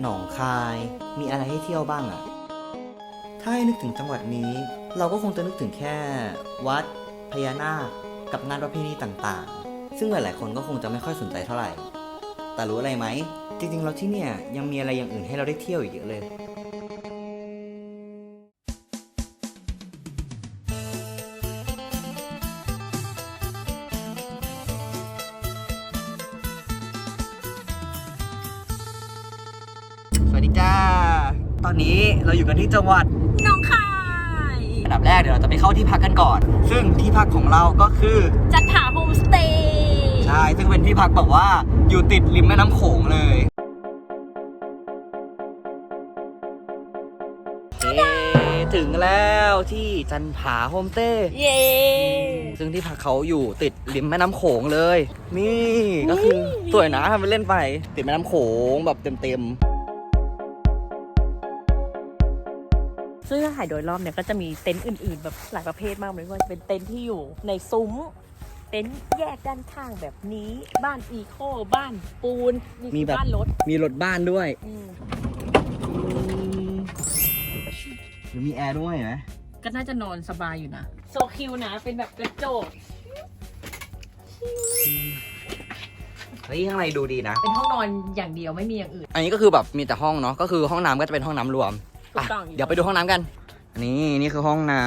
หนองคายมีอะไรให้เที่ยวบ้างอะถ้าให้นึกถึงจังหวัดนี้ เราก็คงจะนึกถึงแค่ วัด พญานาค กับงานประเพณีต่างๆ ซึ่งหลายๆ คนก็คงจะไม่ค่อยสนใจเท่าไหร่ แต่รู้อะไรไหม จริงๆ เราที่เนี่ยยังมีอะไรอย่างอื่นให้เราได้เที่ยวอีกเยอะเลย ดีจ้า ตอนนี้เราอยู่กันที่จังหวัดน้องคายอันดับแรกเดี๋ยวเราจะไปเข้าที่พักกันก่อน ซึ่งที่พักของเราก็คือจัดหาโฮมสเตย์ใช่ซึ่งเป็นที่พักแบบว่าอยู่ติดริมแม่น้ำโขงเลยเย้ถึงแล้วที่จันผาโฮมสเต้เย้ ซึ่งที่พักเขาอยู่ติดริมแม่น้ำโขงเลย นี่ก็คือสวยนะทำไปเล่นไปติดแม่น้ำโขงแบบเต็ม ซึ่งถ้าถ่ายโดยรอบเนี่ยก็จะมีเต็นท์อื่นๆ แบบหลายประเภทมากเลยว่าจะเป็นเต็นท์ที่อยู่ในซุ้ม เต็นท์แยกด้านข้างแบบนี้ บ้านอีโคบ้านปูนนี่คือบ้านรถๆมีรถบ้านด้วยอืมหรือมีแอร์ด้วยไหมก็น่าจะนอนสบายอยู่นะ โซคิวนะเป็นแบบกระจก เฮ้ยข้างในดูดีนะ เป็นห้องนอนอย่างเดียวไม่มีอย่างอื่น อันนี้ก็คือแบบมีแต่ห้องเนาะก็คือห้องน้ำก็จะเป็นห้องน้ำรวม ถูกต้องะเดี๋ยวไปดูห้องน้ำกันอันนี้นี่คือห้องน้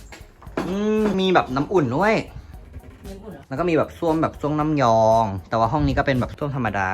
ำอืมมีแบบน้ำอุ่นด้วยยังอุ่นเหรอแล้วก็มีแบบส้วมแบบส้วมน้ำยอง แต่ว่าห้องนี้ก็เป็นแบบส้วมธรรมดา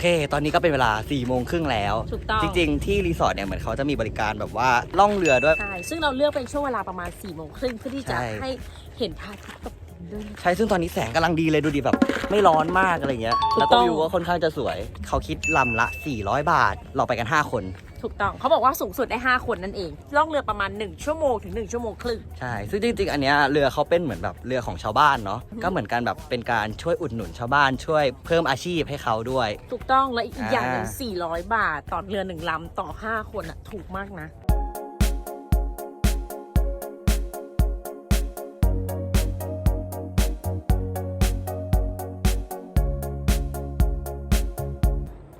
เค ตอนนี้ก็เป็นเวลา4ี่โมงครึ่งแล้ว ถูกต้อง จริงๆ ที่รีสอร์ทเนี่ยเหมือนเขาจะมีบริการแบบว่าล่องเรือด้วย ใช่ ซึ่งเราเลือกเป็นช่วงเวลาประมาณ4ี่โมงครึ่งเพื่อที่จะใช่ ให้เห็นพระอาทิตย์ตกดินด้วยนะใช่ ซึ่งตอนนี้แสงกำลังดีเลยดูดิแบบ ไม่ร้อนมากอะไรเงี้ย ถูกแล้วก็ต้องวิวก็ค่อนข้างจะสวย เขาคิดลำละ 400 บาท เราไปกัน 5 คน ถูกต้องเขาบอกว่าสูงสุดได้ 5 คนนั่นเองล่องเรือประมาณ 1 ชั่วโมงถึง 1 ชั่วโมงครึ่ง ใช่ ซึ่งจริงๆ อันเนี้ยเรือเขาเป็นเหมือนแบบเรือของชาวบ้านเนาะอือฮึก็เหมือนกันแบบเป็นการช่วยอุดหนุนชาวบ้านช่วยเพิ่มอาชีพให้เขาด้วย ถูกต้องและอีกอ่าอย่างหนึ่ง400 บาทต่อเรือหนึ่งลำต่อ 5 คนอะถูกมากนะ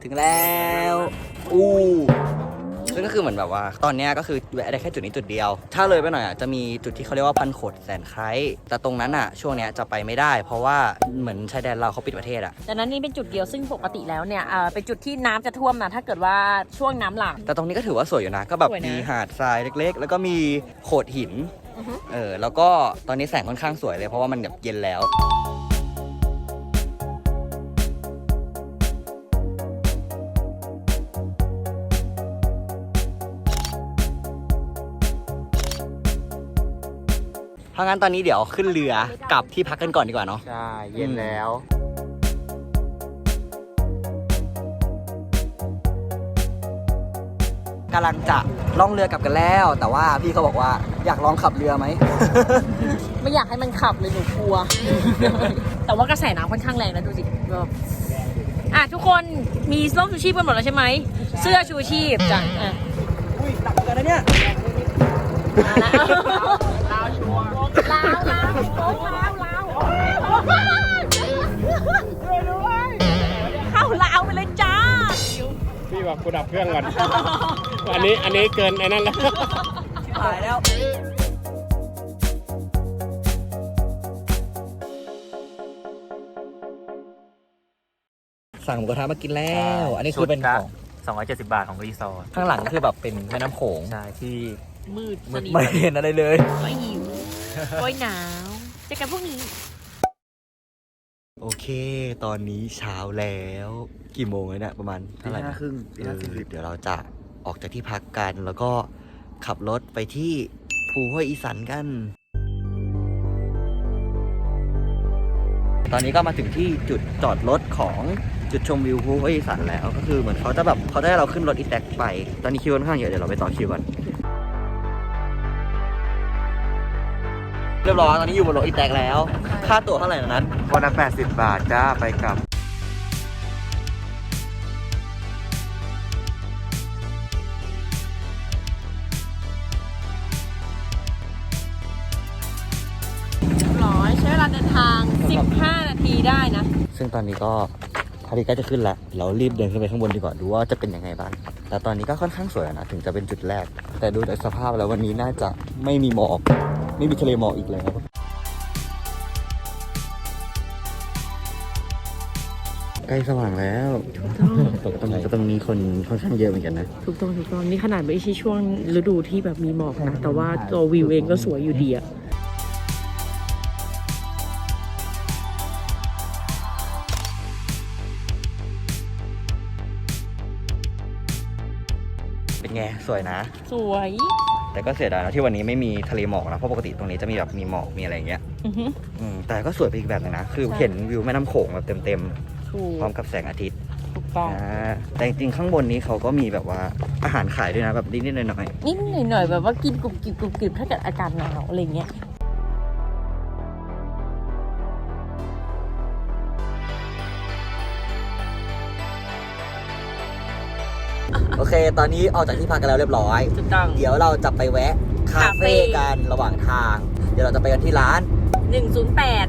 ถึงแล้ว อู้ ซึ่งก็คือเหมือนแบบว่า ตอนเนี้ยก็คือแวะได้แค่จุดนี้จุดเดียว ถ้าเลยไปหน่อยอะจะมีจุดที่เขาเรียกว่าพันโขดแสนไคร้แต่ตรงนั้นอะช่วงเนี้ยจะไปไม่ได้ เพราะว่าเหมือนชายแดนเราเขาปิดประเทศอะ ดังนั้นนี่เป็นจุดเดียวซึ่งปกติแล้วเนี่ยเอ่อเป็นจุดที่น้ำจะท่วมนะถ้าเกิดว่าช่วงน้ำหลาก แต่ตรงนี้ก็ถือว่าสวยอยู่นะ ก็แบบสวยนะมีหาดทรายเล็ก ๆ แล้วก็มีโขดหิน อือฮึ เออ แล้วก็ตอนนี้แสงค่อนข้างสวยเลยเพราะว่ามันแบบเย็นแล้ว ราะงั้นตอนนี้เดี๋ยวขึ้นเรือกลับที่พักกันก่อนดีกว่าเนาะ ใช่ เย็นแล้ว กำลังจะล่องเรือกลับกันแล้ว แต่ว่าพี่เขาบอกว่าอยากลองขับเรือไหม ไม่อยากให้มันขับเลยหนูกลัว แต่ว่ากระแสน้ำค่อนข้างแรงนะดูสิแบบอะทุกคนมีร่มชูชีพกันหมดแล้วใช่ไหม เสื้อชูชีพจ้ะอะอุ้ยหลับกันนะเนี่ย มาวลาวชัวลาวลาวโอ้ลาวลาวเข้าลาวไปเลยจ้าพี่บอกกูดับเครื่องก่อน อันนี้อันนี้เกินไอ้นั่นแล้วหายแล้วสั่งหมูกระทะมากินแล้ว อันนี้คือเป็นของ 270 บาทของรีสอร์ทข้างหลังคือแบบเป็นแม่น้ำโขง ใช่ ที่มืดสนิทไม่เห็นอะไรเลยก็หิว ก็หนาวเจอกันพรุ่งนี้ โอเค ตอนนี้เช้าแล้ว กี่โมงแล้วเนี่ยประมาณเท่าไหร่นะครึ่งเออเดี๋ยวเราจะออกจากที่พักกัน แล้วก็ขับรถไปที่ภูห้วยอีสันกัน ตอนนี้ก็มาถึงที่จุดจอดรถของจุดชมวิวภูห้วยอีสันแล้ว ก็คือเหมือนเขาจะแบบเขาจะให้เราขึ้นรถอีแท็กไป ตอนนี้คิวค่อนข้างเยอะเดี๋ยวเราไปต่อคิวกัน รียบร้อยตอนนี้อยู่บนรถอีแตกแล้ว ค่าตั๋วเท่าไหร่นะนั้น วันละ80 บาทจ้าไปกลับ ร้อยใช้เวลาเดินทาง 15 นาทีได้นะ ซึ่งตอนนี้ก็พอาทิใกล้จะขึ้นแล้ว เรารีบเดินขึ้นไปข้างบนดีกว่าดูว่าจะเป็นยังไงบ้าง แต่ตอนนี้ก็ค่อนข้างสวยนะ ถึงจะเป็นจุดแรก แต่ดูจากสภาพแล้ววันนี้น่าจะไม่มีหมอก ไม่มีทะเลหมอกอีกแล้วใกล้สว่างแล้วตกตรงนี้ก็ตรงนี้คนค่อนข้างเยอะเหมือนกันนะถูกต้องถูกต้องนี่ขนาดไม่ใช่ช่วงฤดูที่แบบมีหมอกนะ แต่ว่าตัววิวเองก็สวยอยู่ดีอะเป็นไง สวยนะ สวย แต่ก็เสียดายนะที่วันนี้ไม่มีทะเลหมอกนะเพราะปกติตรงนี้จะมีแบบมีหมอกมีอะไรอย่างเงี้ยอือหืออืมแต่ก็สวยไปอีกแบบหนึงนะคือใช่ เห็นวิวแม่น้ำโขงแบบเต็มถูกๆพร้อมกับแสงอาทิตย์ถูกต้องอ่าแต่จริงๆข้างบนนี้เขาก็มีแบบว่าอาหารขายด้วยนะแบบนิดๆหน่อยนิดหน่อยๆแบบว่ากินกรุบกริบกรุบกริบถ้าเกิดอากาศหนาวอะไรเงี้ย โอเค ตอนนี้ออกจากที่พักกันแล้วเรียบร้อย ถูกต้อง เดี๋ยวเราจะไปแวะคาคาเฟ่เฟ่กันระหว่างทาง เดี๋ยวเราจะไปกันที่ร้าน 108 หนึ่งแปด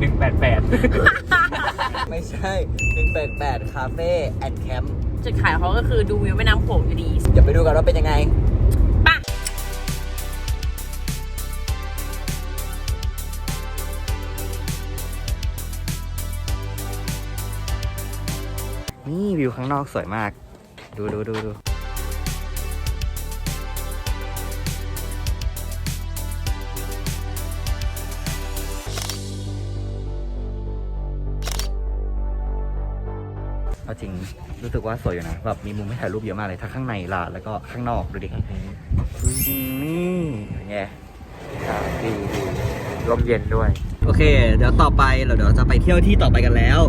หนึ่งแปดแปดไม่ใช่188คาเฟ่แอนด์แคมป์จุดขายของเขาก็คือดูวิวแม่น้ำโขงอยู่ดี เดี๋ยวไปดูกันว่าเป็นยังไง วิวข้างนอกสวยมาก ดูดูดูดูเอาจริงรู้สึกว่าสวยอยู่นะแบบมีมุมให้ถ่ายรูปเยอะมากเลยทั้งข้างในร้านแล้วก็ข้างนอกดูดินี่เป็นไงครับดีดีลมเย็นด้วย โอเค เดี๋ยวต่อไปเราเดี๋ยวจะไปเที่ยวที่ต่อไปกันแล้ว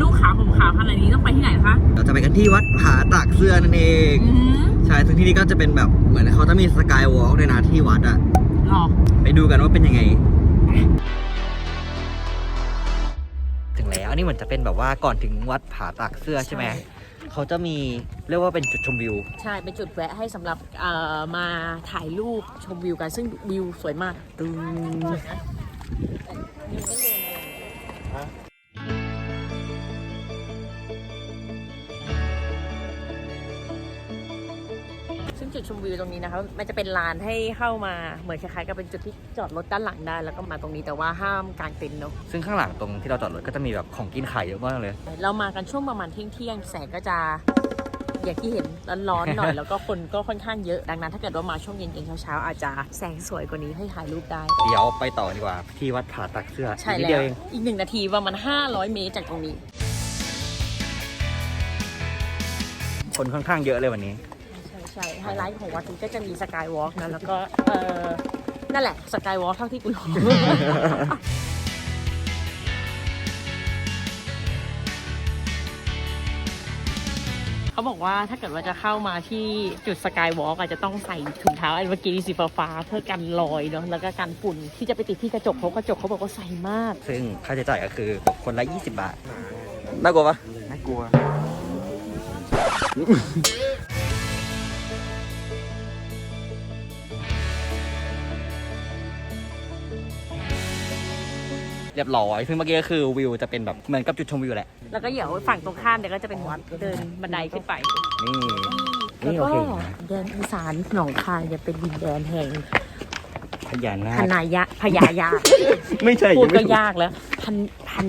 อือหือนุ่งขาวผมขาวขนาดนี้ต้องไปที่ไหนคะเราจะไปกันที่วัดผาตากเสื้อนั่นเองอือหือใช่ซึ่งที่นี่ก็จะเป็นแบบเหมือนเขาจะมีสกายวอล์กด้วยนะที่วัดอะหรอไปดูกันว่าเป็นยังไง ถึงแล้วอันนี่เหมือนจะเป็นแบบว่าก่อนถึงวัดผาตากเสื้อใช่ไหมใช่เขาจะมีเรียกว่าเป็นจุดชมวิว ใช่เป็นจุดแวะให้สำหรับเอ่อมาถ่ายรูปชมวิวกันซึ่งวิวสวยมากตึ้ง ชมวิวตรงนี้นะคะมันจะเป็นลานให้เข้ามาเหมือนคล้ายๆกับเป็นจุดที่จอดรถด้านหลังได้ แล้วก็มาตรงนี้แต่ว่าห้ามกางเต็นท์เนาะซึ่งข้างหลังตรงที่เราจอดรถก็จะมีแบบของกินขายเยอะมากเลย เรามากันช่วงประมาณเที่ยงๆแสงก็จะอย่างที่เห็นร้อนๆหน่อยแล้วก็คนก็ค่อนข้างเยอะดังนั้น ถ้าเกิดว่ามาช่วงเย็นๆเช้าๆอาจจะแสงสวยกว่านี้ให้ถ่ายรูปได้ เดี๋ยวไปต่อดีกว่าที่วัดผาตากเสื้อใช่อีกนิดแล้เดียววเองอีกหนึ่งนาทีประมาณ500 เมตรจากตรงนี้ คนค่อนข้างเยอะเลยวันนี้ ใช่ใช่ไฮไลท์ของวัดนี้ก็จะมีสกายวอล์กนะแล้วก็เออนั่นแหละสกายวอล์กเท่าที่กูรู้ เขาบอกว่าถ้าเกิดว่าจะเข้ามาที่จุดสกายวอล์กอาจจะต้องใส่ถุงเท้าอันเมื่อกี้สีฟ้าๆเพื่อกันรอยเนาะแล้วก็กันฝุ่นที่จะไปติดที่กระจกเพราะกระจกเขาบอกว่าใสมาก ซึ่งค่าใช้จ่ายก็คือตกคนละ 20 บาท น่ากลัวปะน่ากลัว เรียบร้อย ซึ่งเมื่อกี้ก็คือวิวจะเป็นแบบเหมือนกับจุดชมวิวแหละ แล้วก็เดี๋ยวฝั่งตรงข้ามเดี๋ยวก็จะเป็นวัดเดินบันไดขึ้นไป นี่ แล้วนี่โอก็เคแดนอีสานหนองคายเนี่ยเป็นดินแดนแห่งพญานาพค นายะพญายาไม่ใช่พูดยังก็ไม่ถูยากแล้วพันพัน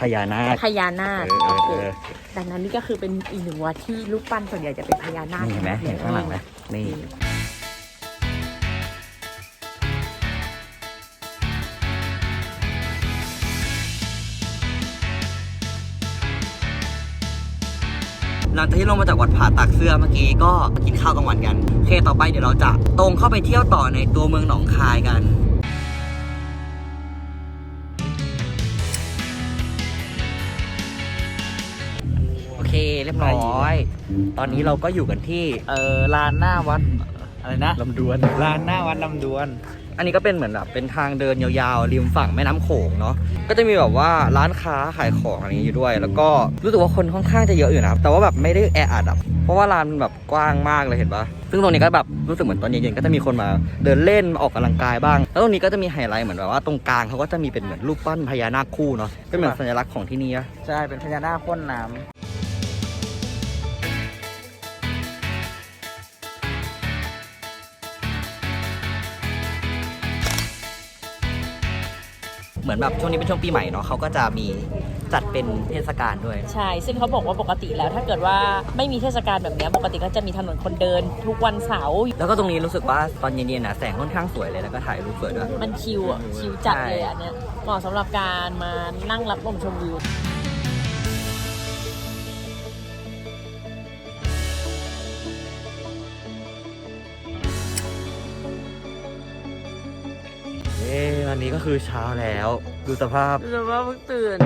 พญานาค พญานาคเออเออโอเคเออ ดังนั้นนี่ก็คือเป็นอีกหนึ่งวัดที่รูปปั้นส่วนใหญ่จะเป็นพญานาคนี่เห็นไหมเห็นข้างหลังไหมนี่ หลังจากที่ลงมาจากวัดผาตากเสื้อเมื่อกี้ก็กินข้าวกลางวันกันโอเคต่อไปเดี๋ยวเราจะตรงเข้าไปเที่ยวต่อในตัวเมืองหนองคายกันโอเคเรียบร้อย ตอนนี้เราก็อยู่กันที่เออลานหน้าวัด อะไรนะลำดวนลานหน้าวัดลำดวน อันนี้ก็เป็นเหมือนแบบเป็นทางเดินยาวๆริมฝั่งแม่น้ำโขงเนาะก็จะมีแบบว่าร้านค้าขายของอะไรอย่างนี้อยู่ด้วย แล้วก็รู้สึกว่าคนค่อนข้างจะเยอะอยู่นะแต่ว่าแบบไม่ได้แออัดอะเพราะว่าร้านมันแบบกว้างมากเลยเห็นปะซึ่งตรงนี้ก็แบบรู้สึกเหมือนตอนเย็นๆก็จะมีคนมาเดินเล่นมาออกกำลังกายบ้าง แล้วตรงนี้ก็จะมีไฮไลท์เหมือนแบบว่าตรงกลางเขาก็จะมีเป็นเหมือนรูปปั้นพญานาคคู่เนาะเป็นเหมือนสัญลักษณ์ของที่นี่อะใช่เป็นพญานาคพ่นน้ำ เหมือนแบบช่วงนี้เป็นช่วงปีใหม่เนาะเขาก็จะมีจัดเป็นเทศกาลด้วย ใช่ ซึ่งเขาบอกว่าปกติแล้วถ้าเกิดว่าไม่มีเทศกาลแบบเนี้ยปกติก็จะมีถนนคนเดิน ทุกวันเสาร์แล้วก็ตรงนี้รู้สึกว่าตอนเย็นๆนะแสงค่อนข้างสวยเลยแล้วก็ถ่ายรูปสวยด้วยมันชิลอะชิลจัดเลยอะเนี่ยเหมาะสำหรับการมานั่งรับลมชมวิว อ๊ะวันนี้ก็คือเช้าแล้ว ดูสภาพรู้ว่าเพิ่งตื่น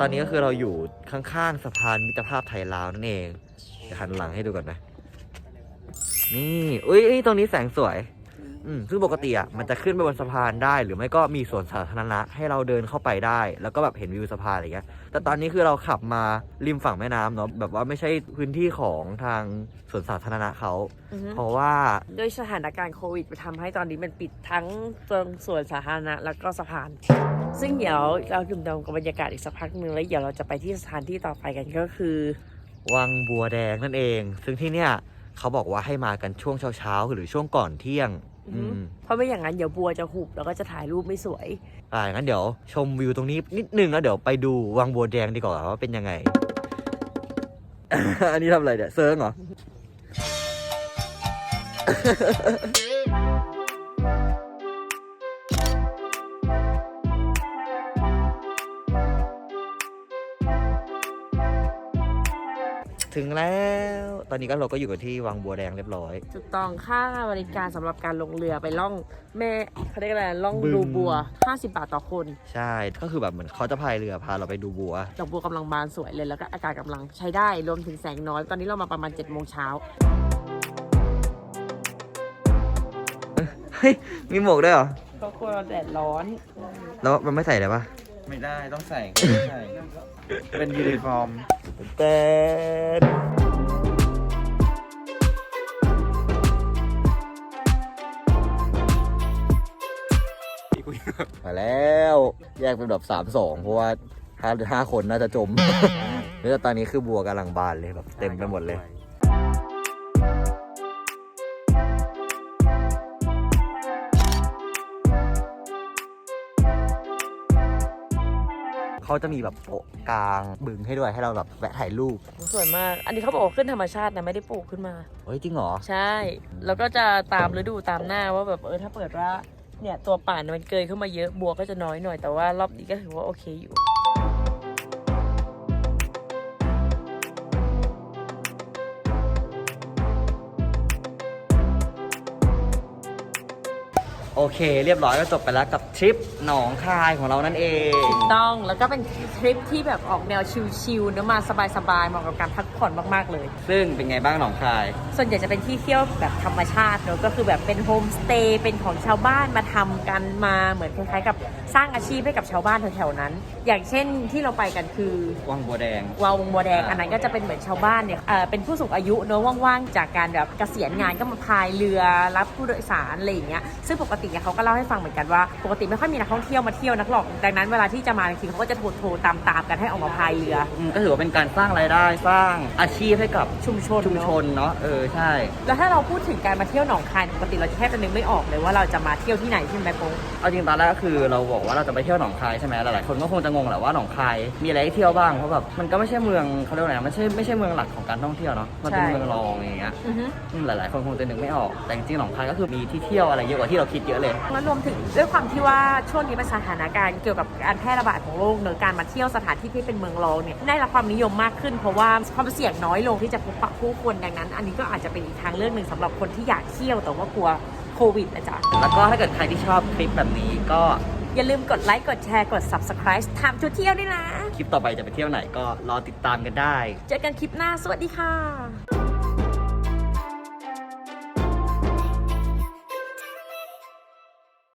ตอนนี้ก็คือเราอยู่ข้างๆสะพานมิตรภาพไทยลาวนั่นเองเดี๋ยวหันหลังให้ดูก่อนนะ นี่ อุ้ยนี่ตรงนี้แสงสวย อืมซึ่งปกติอะมันจะขึ้นไปบนสะพานได้ หรือไม่ก็มีสวนสาธารณะให้เราเดินเข้าไปได้ แล้วก็แบบเห็นวิวสะพานอะไรเงี้ย แต่ตอนนี้คือเราขับมาริมฝั่งแม่น้ำเนาะแบบว่าไม่ใช่พื้นที่ของทางสวนสาธารณะเขา อือฮึเพราะว่า ด้วยสถานการณ์โควิดทำให้ตอนนี้มันปิดทั้งตรงส่วนสาธารณะแล้วก็สะพาน ซึ่งเดี๋ยวเราดื่มด่ำกับบรรยากาศอีกสักพักหนึ่งแล้วเดี๋ยวเราจะไปที่สถานที่ต่อไปกันก็คือ วังบัวแดงนั่นเอง ซึ่งที่เนี่ยเขาบอกว่าให้มากันช่วงเช้าๆ หรือช่วงก่อนเที่ยง อือือฮึมเพราะไม่อย่างนั้นเดี๋ยวบัวจะหุบแล้วก็จะถ่ายรูปไม่สวย อ่างั้นเดี๋ยวชมวิวตรงนี้นิดนึงแล้วเดี๋ยวไปดูวังบัวแดงดีกว่าว่าเป็นยังไง อันนี้ทำอะไรเนี่ยเซิร์งเหรอ ถึงแล้ว ตอนนี้ก็เราก็อยู่กันที่วังบัวแดงเรียบร้อย ถูกต้องค่าบริการสำหรับการลงเรือไปล่องแม่เขาเรียกอะไรล่องบึง ดูบัว 50 บาทต่อคนใช่ ก็คือแบบเหมือนเขาจะพายเรือพาเราไปดูบัว ดอกบัวกำลังบานสวยเลยแล้วก็อากาศกำลังใช้ได้รวมถึงแสงน้อย ตอนนี้เรามาประมาณ7จ็ดโมงเช้าเฮ้ย มีหมวกด้วยเหรอก็กลัวแดดร้อน แล้วมันไม่ใส่เลยปะ ไม่ได้ต้องใส่ต้องใส่เป็นยูนิฟอร์มเต้นมาแล้วแยกเป็นแบบสามสองเพราะว่าห้าห้าคนน่าจะจมแล้วตอนนี้คือบัวกำลังบานเลยแบบเต็มไปหมดเลย เขาจะมีแบบโต๊ะกลางบึงให้ด้วยให้เราแบบแวะถ่ายรูปสวยมาก อันนี้เขาบอกว่าขึ้นธรรมชาตินะไม่ได้ปลูกขึ้นมา เฮ้ยจริงเหรอ ใช่ แล้วก็จะตามฤดูตามหน้าว่าแบบเออถ้าเปิดว่าเนี่ยตัวป่านมันเกยขึ้นมาเยอะบัวก็จะน้อยหน่อยแต่ว่ารอบนี้ก็ถือว่าโอเคอยู่ เค เรียบร้อยก็จบไปแล้วกับทริปหนองคายของเรานั่นเอง ต้องแล้วก็เป็นทริปที่แบบออกแนวชิลๆเนื้อะมาสบายๆเหมาะกับการพักผ่อนมากๆเลย ซึ่งเป็นไงบ้างหนองคาย ส่วนใหญ่จะเป็นที่เที่ยวแบบธรรมชาติเนอะก็คือแบบเป็นโฮมสเตย์เป็นของชาวบ้านมาทำกันมาเหมือนคล้ายๆกับสร้างอาชีพให้กับชาวบ้านแถวๆนั้น อย่างเช่นที่เราไปกันคือ วังบัวแดง วาวงบัวแดงอ่า อันนั้นก็จะเป็นเหมือนชาวบ้านเนี่ยเอ่อเป็นผู้สูงอายุเนอะว่างๆ จากการแบบเกษียณงานก็มาพายเรือรับผู้โดยสารอะไรอย่างเงี้ยซึ่งปกติเนี่ยเขาก็เล่าให้ฟังเหมือนกันว่าปกติไม่ค่อยมีนักท่องเที่ยวมาเที่ยวนักหรอกดังนั้นเวลาที่จะมาทีเขาก็จะโทรโทรตามตามๆกันให้ออกมาพายเรืออืมก็ถือว่าเป็นการสร้างรายได้สร้างอาชีพให้กับชุมชนชุมชเนอะนเนาะเออใช่ แล้วถ้าเราพูดถึงการมาเที่ยวหนองคายปกติเราจะแทบจะนึกไม่ออกเลยว่าเราจะมาเที่ยวที่ไหนใช่ไหมโป๊งเอาจริงตอนแรกก็คือเราบอกว่าเราจะไปเที่ยวหนองคายใช่ไหมหลายๆคนก็คงจะงงแหละว่าหนองคายมีอะไรให้เที่ยวบ้างเพราะแบบมันก็ไม่ใช่เมืองเขาเรียกว่าไงไม่ใช่ไม่ใช่เมืองหลักของการท่องเที่ยวเนาะมันเป็นใช่เมืองรองอย่างเงี้ยอือฮึ อืมหลายๆคนคงจะนึกไม่ออกแต่จริงๆหนองคายก็คือมีที่เที่ยวอะไรเยอะกว่าที่เราคิดเยอะเลยแล้วรวมถึงด้วยความที่ว่าช่วงนี้เป็นสถานการณ์เกี่ยวกับการแพร่ระบาดของโรคเนอะการมาเที่ยวสถานที่ที่เป็นเมืองรองเนี่ยได้รับความนิยมมากขึ้น เพราะว่าความเสี่ยงน้อยลงที่จะพบปะผู้คนดังนั้น อันนี้ก็อาจจะเป็นอีกทางเลือกหนึ่งสำหรับคนที่อยากเที่ยวแต่ว่ากลัวโควิดนะจ๊ะแล้วก็ถ้าเกิดใครที่ชอบคลิปแบบนี้ก็อย่าลืมกดไลค์ กดแชร์ กด subscribe ทำทุกเที่ยวด้วยนะ คลิปต่อไปจะไปเที่ยวไหนก็รอติดตามกันได้ เจอกันคลิปหน้า สวัสดีค่ะ